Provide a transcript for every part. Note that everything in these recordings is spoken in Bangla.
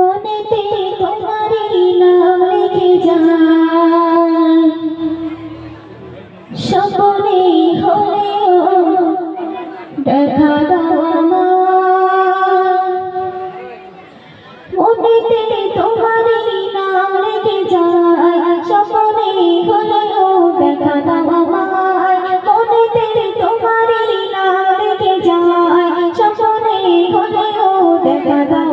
মনেতে তোমারই নাম লেগে যায়। সপনে হলেও দেখা দাও মনেতে তোমারই নাম লেগে যায়। সপনে হলেও দেখা দাও মনেতে তোমারই নাম লেগে যায়। সপনে দেখা দাও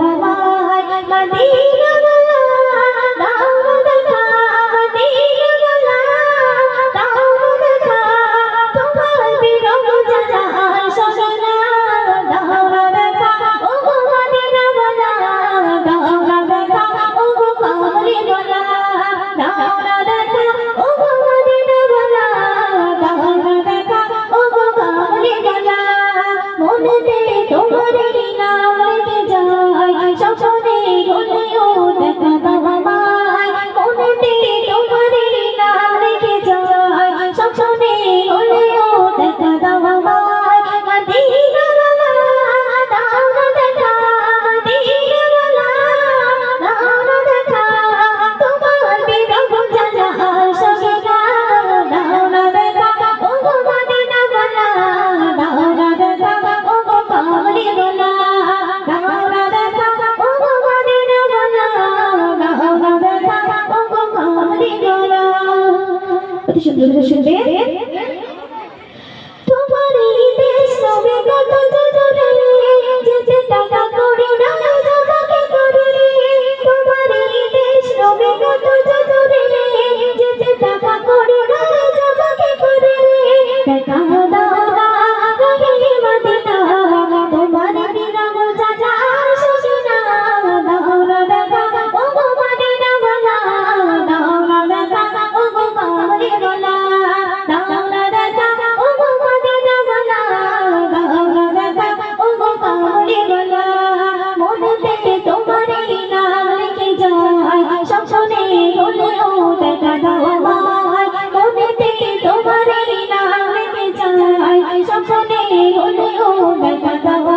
Olmuyor ben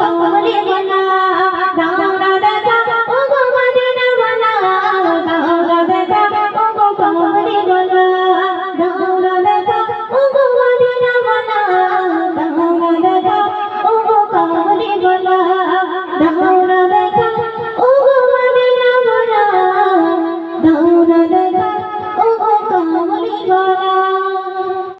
帮我们练练呢。